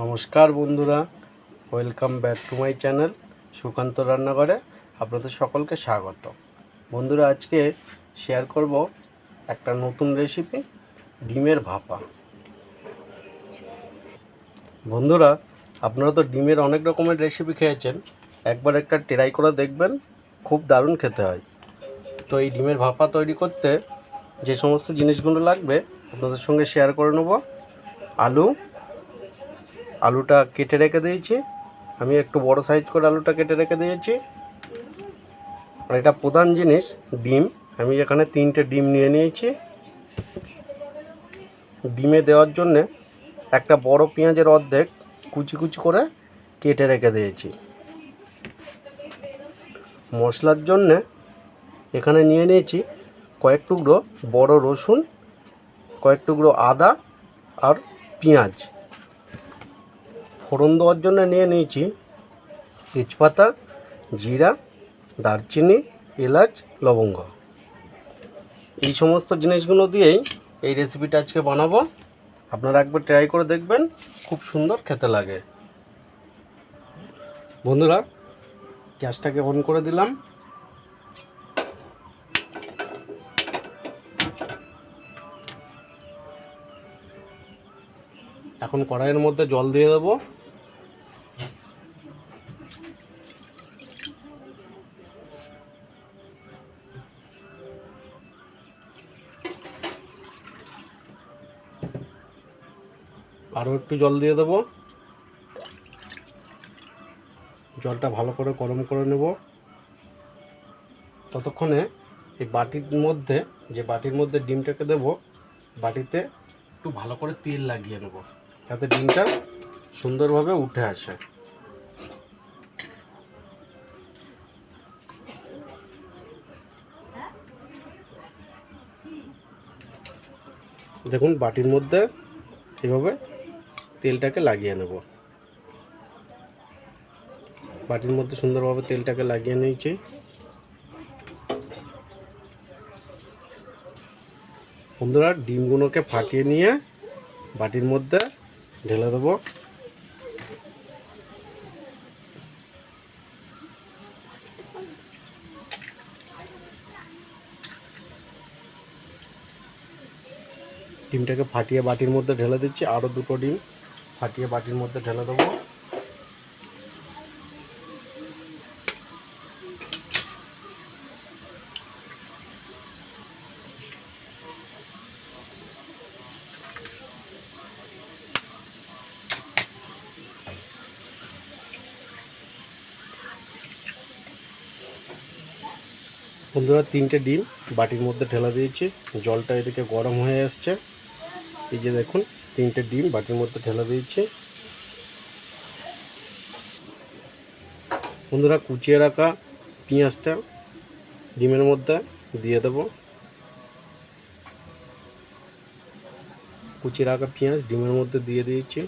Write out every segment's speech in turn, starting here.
নমস্কার বন্ধুরা welcome back to my channel Sukanta রান্নাঘরে। আপনাদের সকলকে স্বাগত। বন্ধুরা, আজকে শেয়ার করব একটা নতুন রেসিপি ডিমের ভাপা। বন্ধুরা, আপনারা তো ডিমের অনেক রকমের রেসিপি খেয়েছেন, একবার একটা ট্রাই করে দেখবেন, খুব দারুণ খেতে হয়। তো এই ডিমের ভাপা তৈরি করতে যে সমস্ত জিনিসগুলো লাগবে, আপনাদের সঙ্গে শেয়ার করে নেব। আলু আলুটা কেটে রেখে দিয়েছি। আমি একটু বড় সাইজ করে আলুটা কেটে রেখে দিয়েছি। আর এটা প্রধান জিনিস, ডিম। আমি এখানে তিনটে ডিম নিয়ে নিয়েছি। ডিমে দেওয়ার জন্যে একটা বড় পেঁয়াজের অর্ধেক কুচি কুচি করে কেটে রেখে দিয়েছি। মশলার জন্যে এখানে নিয়ে নিয়েছি কয়েক টুকরো বড় রসুন, কয়েক টুকরো আদা আর পেঁয়াজ। ফোড়ন দেওয়ার জন্য নিয়ে নিয়েছি তেজপাতা, জিরা, দারচিনি, এলাচ, লবঙ্গ। এই সমস্ত জিনিসগুলো দিয়েই এই রেসিপিটা আজকে বানাবো। আপনারা একবার ট্রাই করে দেখবেন, খুব সুন্দর খেতে লাগে। বন্ধুরা, গ্যাসটাকে অন করে দিলাম। এখন কড়াইয়ের মধ্যে জল দিয়ে দেবো। আরও একটু জল দিয়ে দেবো। জলটা ভালো করে গরম করে নেব। ততক্ষণে এই বাটির মধ্যে, যে বাটির মধ্যে ডিমটাকে দেব, বাটিতে একটু ভালো করে তেল লাগিয়ে নেব। যাতে ডিমটা সুন্দরভাবে উঠে আসে। দেখুন, বাটির মধ্যে এভাবে তেলটাকে লাগিয়ে নেব। বাটির মধ্যে সুন্দরভাবে তেলটাকে লাগিয়ে নিয়েছি। বন্ধুরা, ডিমগুলোকে ফাটিয়ে নিয়ে বাটির মধ্যে ঢেলে দেবো। ডিমটাকে ফাটিয়ে বাটির মধ্যে ঢেলে দিচ্ছি। আরও দুটো ডিম ফাটিয়ে বাটির মধ্যে ঢেলে দেবো। বন্ধুরা, তিনটে ডিম বাটির মধ্যে ঢেলে দিয়েছি। জলটা এদিকে গরম হয়ে আসছে। এই যে দেখুন, তিনটে ডিম বাটির মধ্যে ঢেলে দিয়েছি। বন্ধুরা, কুচিয়ে রাখা পেঁয়াজটা ডিমের মধ্যে দিয়ে দেব। কুচিয়ে রাখা পেঁয়াজ ডিমের মধ্যে দিয়ে দিয়েছি।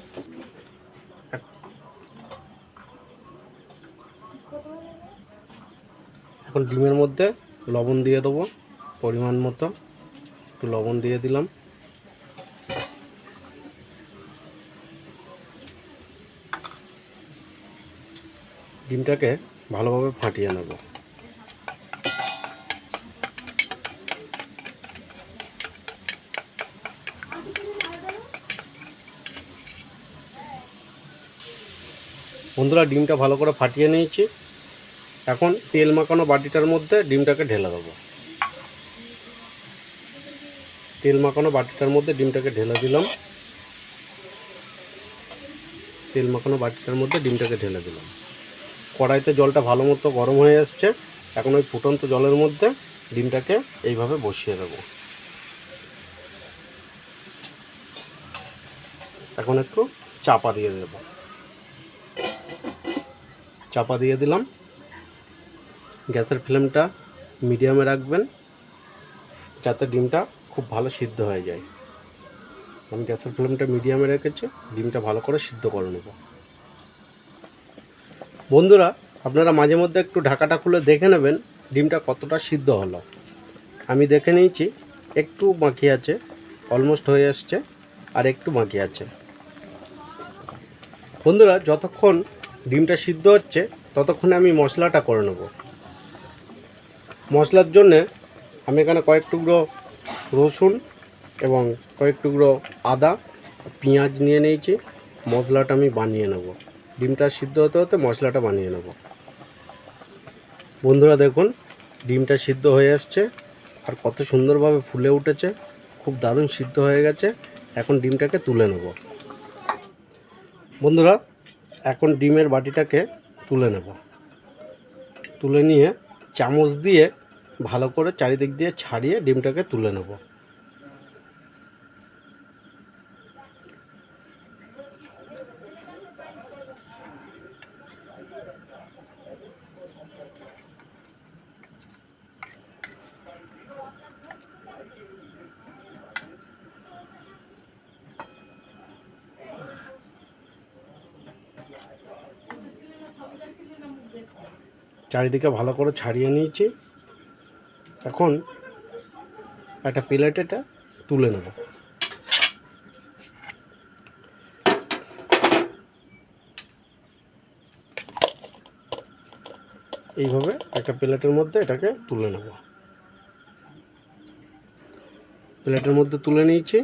এখন ডিমের মধ্যে লবণ দিয়ে দেবো, পরিমাণ মতো। একটু লবণ দিয়ে দিলাম। ডিমটাকে ভালোভাবে ফাটিয়ে নেব। বন্ধুরা, ডিমটা ভালো করে ফাটিয়ে নিয়েছি। এখন তেল মাখানো বাটিটার মধ্যে ডিমটাকে ঢেলে দেবো। তেল মাখানো বাটিটার মধ্যে ডিমটাকে ঢেলে দিলাম। তেল মাখানো বাটিটার মধ্যে ডিমটাকে ঢেলে দিলাম। কড়াইতে জলটা ভালো মতো গরম হয়ে আসছে। এখন ওই ফুটন্ত জলের মধ্যে ডিমটাকে এইভাবে বসিয়ে দেব। এখন একটু চাপা দিয়ে দেব। চাপা দিয়ে দিলাম। গ্যাসের ফ্লেমটা মিডিয়ামে রাখবেন যাতে ডিমটা খুব ভালো সিদ্ধ হয়ে যায়। আমি গ্যাসের ফ্লেমটা মিডিয়ামে রেখেছি, ডিমটা ভালো করে সিদ্ধ করে নেব। বন্ধুরা, আপনারা মাঝে মধ্যে একটু ঢাকাটা খুলে দেখে নেবেন ডিমটা কতটা সিদ্ধ হলো। আমি দেখে নিয়েছি, একটু বাকি আছে, অলমোস্ট হয়ে আসছে আর একটু বাকি আছে। বন্ধুরা, যতক্ষণ ডিমটা সিদ্ধ হচ্ছে, ততক্ষণে আমি মশলাটা করে নেব। মশলার জন্যে আমি এখানে কয়েক টুকরো রসুন এবং কয়েক টুকরো আদা, পেঁয়াজ নিয়ে নিয়েছি। মশলাটা আমি বানিয়ে নেব। ডিমটা সিদ্ধ হতে হতে মশলাটা বানিয়ে নেব। বন্ধুরা দেখুন, ডিমটা সিদ্ধ হয়ে আসছে আর কত সুন্দরভাবে ফুলে উঠেছে। খুব দারুণ সিদ্ধ হয়ে গেছে। এখন ডিমটাকে তুলে নেব। বন্ধুরা, এখন ডিমের বাটিটাকে তুলে নেব। তুলে নিয়ে চামচ দিয়ে ভালো করে চারিদিক দিয়ে ছাড়িয়ে ডিমটাকে তুলে নেব। চারিদিকে ভালো করে ছাড়িয়ে নিয়েছি। এখন একটা প্লেট এটা তুলে নেব। এইভাবে একটা প্লেটের মধ্যে এটাকে তুলে নেব। প্লেটের মধ্যে তুলে নিয়েছি।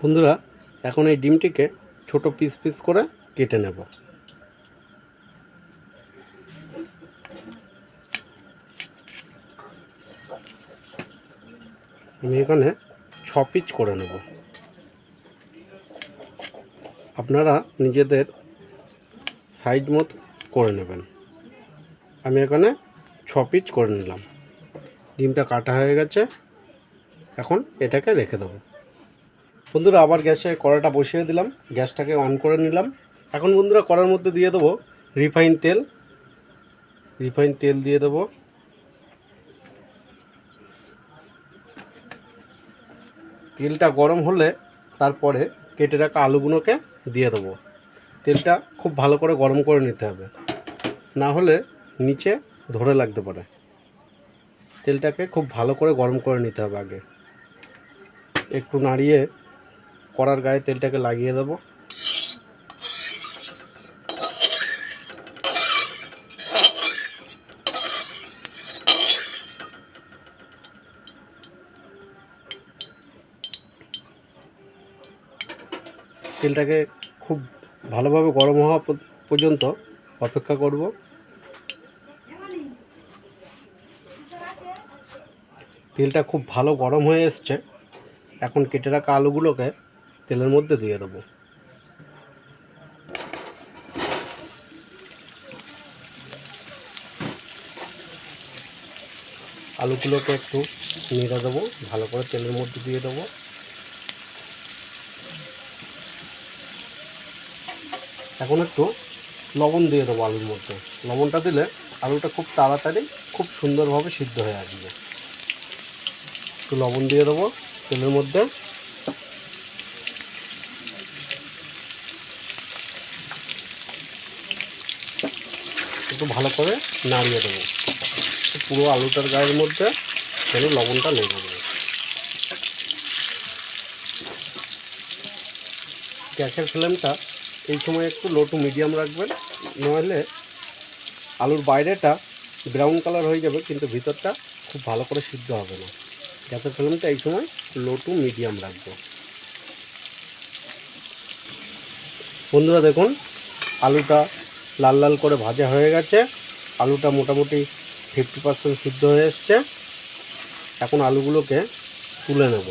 বন্ধুরা, এখন এই ডিমটিকে ছোট পিস পিস করে কেটে নেব। আমি এখানে ছ পিচ করে নেব। আপনারা নিজেদের সাইজ মতো করে নেবেন। আমি এখানে ছ পিচ করে নিলাম। ডিমটা কাটা হয়ে গেছে। এখন এটাকে রেখে দেবো। বন্ধুরা, আবার গ্যাসে কড়াটা বসিয়ে দিলাম। গ্যাসটাকে অন করে নিলাম। এখন বন্ধুরা, কড়ার মধ্যে দিয়ে দেবো রিফাইন তেল। রিফাইন তেল দিয়ে দেবো। তেলটা গরম হলে তারপরে কেটে রাখা আলুগুলোকে দিয়ে দেবো। তেলটা খুব ভালো করে গরম করে নিতে হবে। না হলে নিচে ধরে লাগতে পারে। তেলটাকে খুব ভালো করে গরম করে নিতে হবে আগে। একটু নাড়িয়ে কড়ার গায়ে তেলটাকে লাগিয়ে দেবো। তেলটাকে খুব ভালোভাবে গরম হওয়া পর্যন্ত অপেক্ষা করব। তেলটা খুব ভালো গরম হয়ে এসছে। এখন কেটে রাখা আলুগুলোকে তেলের মধ্যে দিয়ে দেবো। আলুগুলোকে একটু নেড়ে দেবো, ভালো করে তেলের মধ্যে দিয়ে দেবো। এখন একটু লবণ দিয়ে দেবো আলুর মধ্যে। লবণটা দিলে আলুটা খুব তাড়াতাড়ি খুব সুন্দরভাবে সিদ্ধ হয়ে আসবে। একটু লবণ দিয়ে দেবো তেলের মধ্যে। একটু ভালো করে নাড়িয়ে দেবো। পুরো আলুটার গায়ের মধ্যে যেন লবণটা লেগে যাবে গ্যাসের ফ্লেমটা এই সময় একটু লো টু মিডিয়াম রাখবেন, নইলে আলুর বাইরেটা ব্রাউন কালার হয়ে যাবে, কিন্তু ভিতরটা খুব ভালো করে সিদ্ধ হবে না। গ্যাসের ফ্লেমটা এই সময় লো টু মিডিয়াম রাখব। বন্ধুরা দেখুন, আলুটা লাল লাল করে ভাজা হয়ে গেছে। আলুটা মোটামুটি ফিফটি পার্সেন্ট সিদ্ধ হয়ে এসছে। এখন আলুগুলোকে তুলে নেব।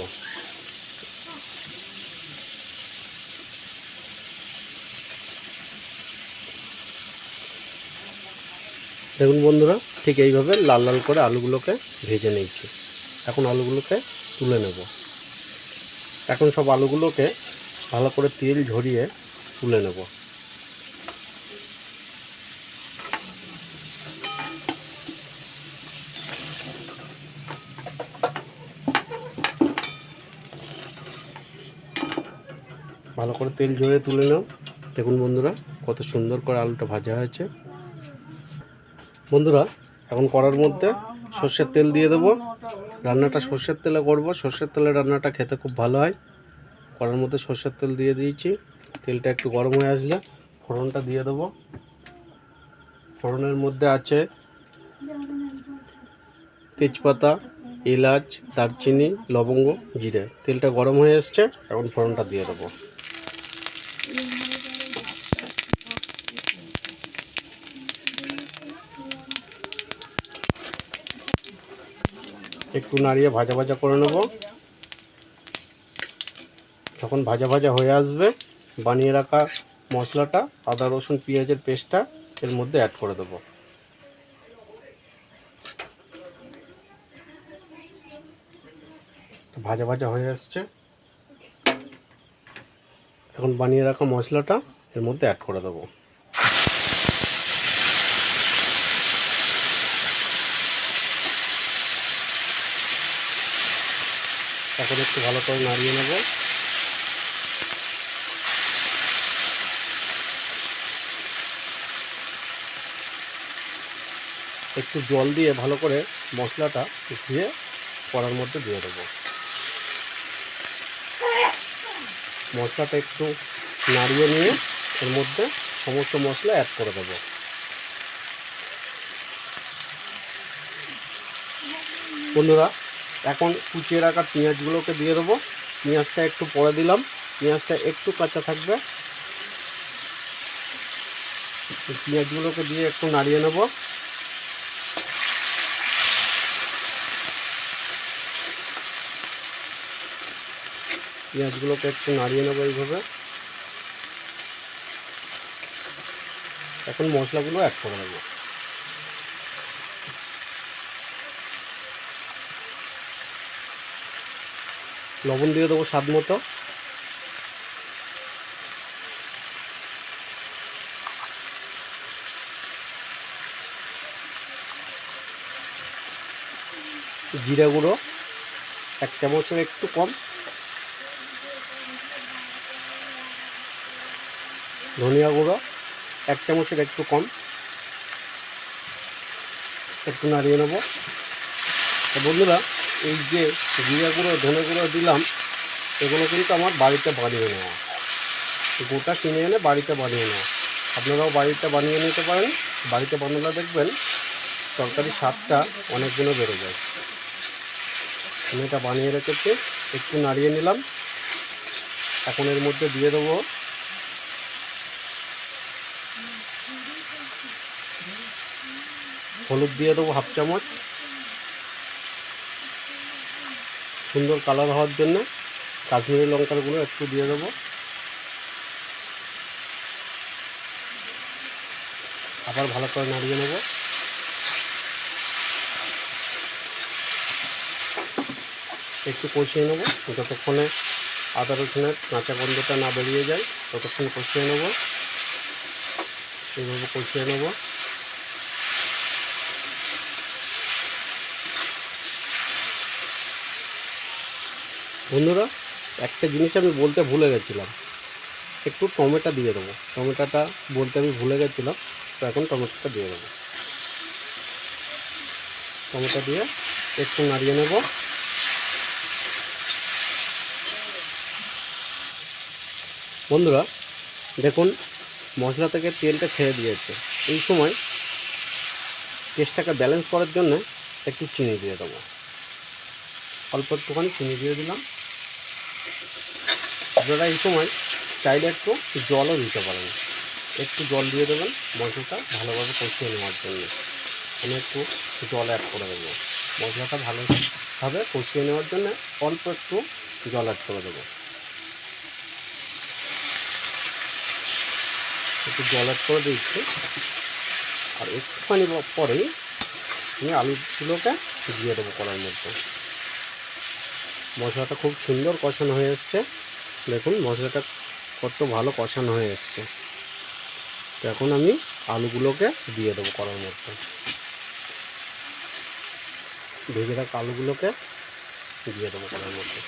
দেখুন বন্ধুরা, ঠিক এইভাবে লাল লাল করে আলুগুলোকে ভেজে নিয়েছি এখন আলুগুলোকে তুলে নেব। এখন সব আলুগুলোকে ভালো করে তেল ঝরিয়ে তুলে নেব। ভালো করে তেল ঝরিয়ে তুলে নাও। দেখুন বন্ধুরা, কত সুন্দর করে আলুটা ভাজা হয়েছে। বন্ধুরা, এখন কড়ার মধ্যে সর্ষের তেল দিয়ে দেবো। রান্নাটা সর্ষের তেলে করব। সর্ষের তেলে রান্নাটা খেতে খুব ভালো হয়। কড়ার মধ্যে সর্ষের তেল দিয়ে দিয়েছি। তেলটা একটু গরম হয়ে আসলে ফোড়নটা দিয়ে দেবো। ফোড়নের মধ্যে আছে তেজপাতা, এলাচ, দারচিনি, লবঙ্গ, জিরে। তেলটা গরম হয়ে এসছে, এখন ফোড়নটা দিয়ে দেবো। একটু নাড়িয়ে ভাজা ভাজা করে নেব। যখন ভাজা ভাজা হয়ে আসবে, বানিয়ে রাখা মশলাটা, আদা, রসুন, পেঁয়াজের পেস্টটা এর মধ্যে অ্যাড করে দেবো। ভাজা ভাজা হয়ে আসছে। এখন বানিয়ে রাখা মশলাটা এর মধ্যে অ্যাড করে দেবো। এখন একটু ভালো করে নাড়িয়ে নেব। একটু জল দিয়ে ভালো করে মশলাটা ধুয়ে কড়ার মধ্যে দিয়ে দেবো। মশলাটা একটু নাড়িয়ে নিয়ে এর মধ্যে সমস্ত মশলা অ্যাড করে দেবো। বন্ধুরা এখন কুচিয়ে রাখা পেঁয়াজগুলোকে দিয়ে দেবো। পেঁয়াজটা একটু পরে দিলাম। পেঁয়াজটা একটু কাঁচা থাকবে। পেঁয়াজগুলোকে দিয়ে একটু নাড়িয়ে নেব। পেঁয়াজগুলোকে একটু নাড়িয়ে নেব এইভাবে। এখন মশলাগুলো অ্যাড করে দেবো লবণ দিয়ে দেবো স্বাদ মতো। জিরা গুঁড়ো, এক চামচের একটু কম। ধনিয়া গুঁড়ো, এক চামচের একটু কম। একটু নাড়িয়ে নেব। বন্ধুরা এই যে জিরা ধনে গুঁড়ো দিলাম, এগুলো কিন্তু আমার বাড়িতে বানিয়ে নেওয়া। গোটা কিনে এনে বাড়িতে বানিয়ে নেওয়া। আপনারাও বাড়িতে বানিয়ে নিতে পারেন। বাড়িতে বানালে দেখবেন তরকারি স্বাদটা অনেকগুলো বেড়ে যায়। আমি এটা বানিয়ে রেখেছি, একটু নাড়িয়ে নিলাম। এখন এর মধ্যে দিয়ে দেবো হলুদ দিয়ে দেবো হাফ চামচ। সুন্দর কালার হওয়ার জন্য কাশ্মীরি লঙ্কারগুলো একটু দিয়ে দেবো। আবার ভালো করে নাড়িয়ে নেব। একটু কষিয়ে নেব। যতক্ষণে আদা রসুনের কাঁচা গন্ধটা না বেরিয়ে যায়, ততক্ষণ কষিয়ে নেব। এইভাবে কষিয়ে নেব। বন্ধুরা, একটা জিনিস আমি বলতে ভুলে গেছিলাম। একটু টমেটো দিয়ে দেবো। টমেটোটা বলতে আমি ভুলে গেছিলাম, তো এখন টমেটোটা দিয়ে দেবো। টমেটো দিয়ে একটু নাড়িয়ে নেব। বন্ধুরা, দেখুন, মশলা থেকে তেলটা ছেড়ে দিয়েছে। এই সময় টেস্টটাকে ব্যালেন্স করার জন্য একটু চিনি দিয়ে দেবো। অল্প একটুখানি চিনি দিয়ে দিলাম। আপনারা এই সময় চাইলে একটু জলও দিতে পারেন। একটু জল দিয়ে দেবেন মশলাটা ভালোভাবে কষিয়ে নেওয়ার জন্য। আমি একটু জল অ্যাড করে দেবো। মশলাটা ভালোভাবে কষিয়ে নেওয়ার জন্য অল্প একটু জল অ্যাড করে দেবো। একটু জল অ্যাড করে দিচ্ছি। আর একটুখানি পরেই আমি আলুগুলোকে দিয়ে দেবো কড়ার মধ্যে। মশলাটা খুব সুন্দর কষানো হয়ে এসছে। দেখুন, মশলাটা কত ভালো কষানো হয়ে এসছে। তো এখন আমি আলুগুলোকে দিয়ে দেবো কড়ার মধ্যে। ভেজে রাখা আলুগুলোকে দিয়ে দেবো কড়ার মধ্যে।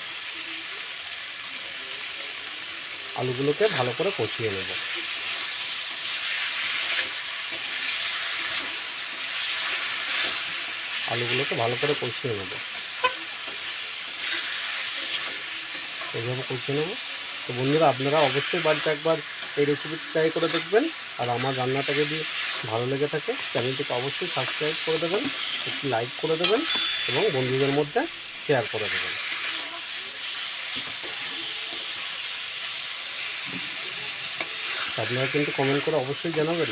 আলুগুলোকে ভালো করে কষিয়ে নেব। আলুগুলোকে ভালো করে কষিয়ে নেব। এইভাবে কষিয়ে নেব। তো বন্ধুরা, আপনারা অবশ্যই বাড়িতে একবার এই রেসিপি ট্রাই করে দেখবেন। আর আমার রান্নাটা যদি ভালো লেগে থাকে চ্যানেলটিকে অবশ্যই সাবস্ক্রাইব করে দেবেন, একটি লাইক করে দেবেন এবং বন্ধুদের মধ্যে শেয়ার করে দেবেন। আপনারা কিন্তু কমেন্ট করে অবশ্যই জানাবেন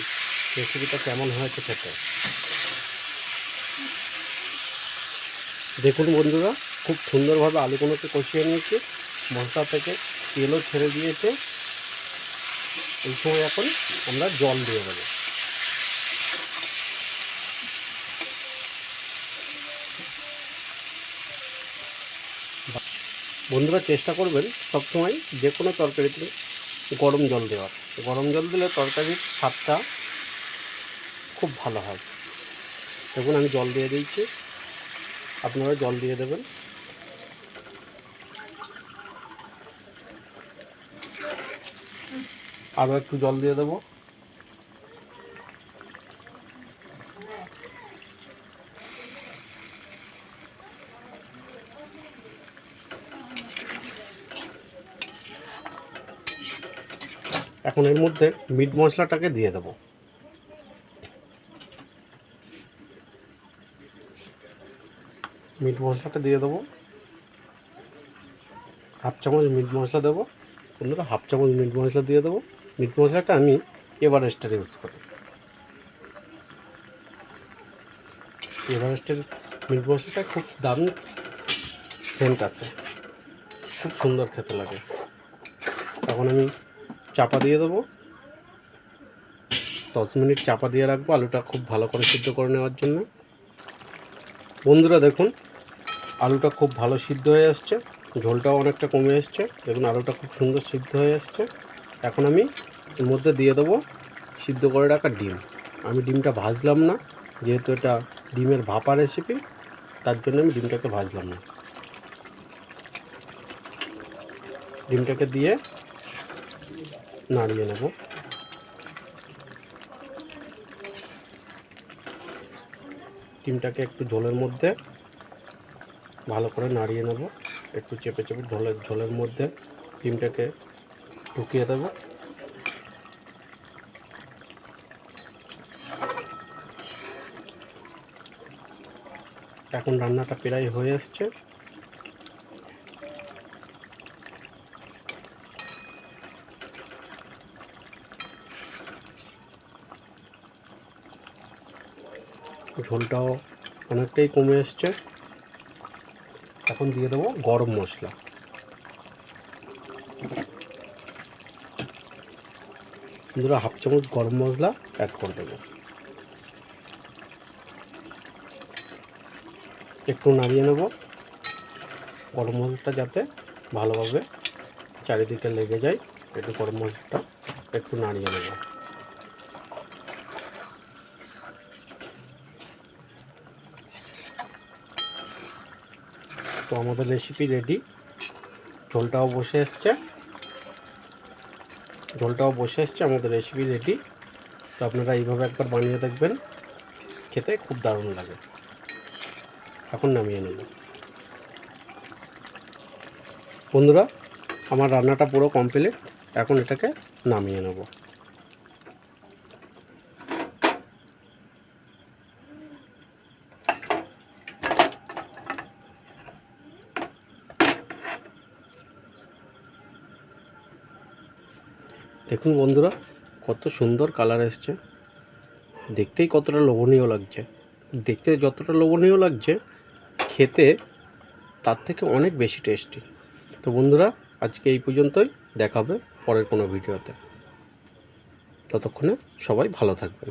রেসিপিটা কেমন হয়েছে খেতে। দেখুন বন্ধুরা, খুব সুন্দরভাবে আলুগুলোকে কষিয়ে নিয়েছি। মশলা থেকে তেলও ছেড়ে দিয়েছে। এই সময় এখন আমরা জল দিয়ে দেবো। বন্ধুরা, চেষ্টা করবেন সবসময় যে কোনো তরকারিতে গরম জল দেওয়ার। গরম জল দিলে তরকারির স্বাদটা খুব ভালো হয়। দেখুন, আমি জল দিয়ে দিয়েছি। আপনারা জল দিয়ে দেবেন। আরও একটু জল দিয়ে দেবো। এখন এর মধ্যে মিট মশলাটাকে দিয়ে দেবো। মিট মশলাটা দিয়ে দেবো। হাফ চামচ মিট মশলা দেবো। বন্ধুরা, হাফ চামচ মিট মশলা দিয়ে দেবো। মিট মশলাটা আমি এভারেস্টের ইউজ করি। এভারেস্টের মিট মশলাটা খুব দারুণ সেন্ট আছে। খুব সুন্দর খেতে লাগে। তখন আমি চাপা দিয়ে দেবো। দশ মিনিট চাপা দিয়ে রাখব আলুটা খুব ভালো করে সিদ্ধ করে নেওয়ার জন্য। বন্ধুরা দেখুন, আলুটা খুব ভালো সিদ্ধ হয়ে আসছে। ঝোলটাও অনেকটা কমে এসছে। দেখুন, আলুটা খুব সুন্দর সিদ্ধ হয়ে আসছে। এখন আমি এর মধ্যে দিয়ে দেবো সিদ্ধ করে রাখা ডিম। আমি ডিমটা ভাজলাম না, যেহেতু এটা ডিমের ভাপা রেসিপি তার জন্য আমি ডিমটাকে ভাজলাম না। ডিমটাকে দিয়ে নাড়িয়ে নেব। ডিমটাকে একটু ঝোলের মধ্যে ভালো করে নাড়িয়ে নেব। একটু চেপে চেপে ঝোলের ঝোলের মধ্যে ডিমটাকে ঢুকিয়ে দেব। এখন রান্নাটা প্রায় হয়ে এসছে। ঝোলটাও অনেকটাই কমে এসছে। এখন দিয়ে দেবো গরম মশলা। বন্ধুরা হাফ চামচ গরম মশলা অ্যাড করে দেবো। একটু নাড়িয়ে নেব। গরম মশলাটা যাতে ভালোভাবে চারিদিকে লেগে যায়, একটু গরম মশলাটা একটু নাড়িয়ে নেব। তো আমাদের রেসিপি রেডি ঝোলটাও বসে এসছে। ঝোলটাও বসে এসছে, আমাদের রেসিপি রেডি তো আপনারা এইভাবে একবার বানিয়ে দেখবেন, খেতে খুব দারুণ লাগে। এখন নামিয়ে নেব। বন্ধুরা, আমার রান্নাটা পুরো কমপ্লিট এখন এটাকে নামিয়ে নেব। দেখুন বন্ধুরা, কত সুন্দর কালার এসছে। দেখতেই কতটা লোভনীয় লাগছে। দেখতে যতটা লোভনীয় লাগছে, খেতে তার থেকে অনেক বেশি টেস্টি তো বন্ধুরা, আজকে এই পর্যন্তই, দেখাবে পরের কোনো ভিডিওতে। ততক্ষণে সবাই ভালো থাকবেন।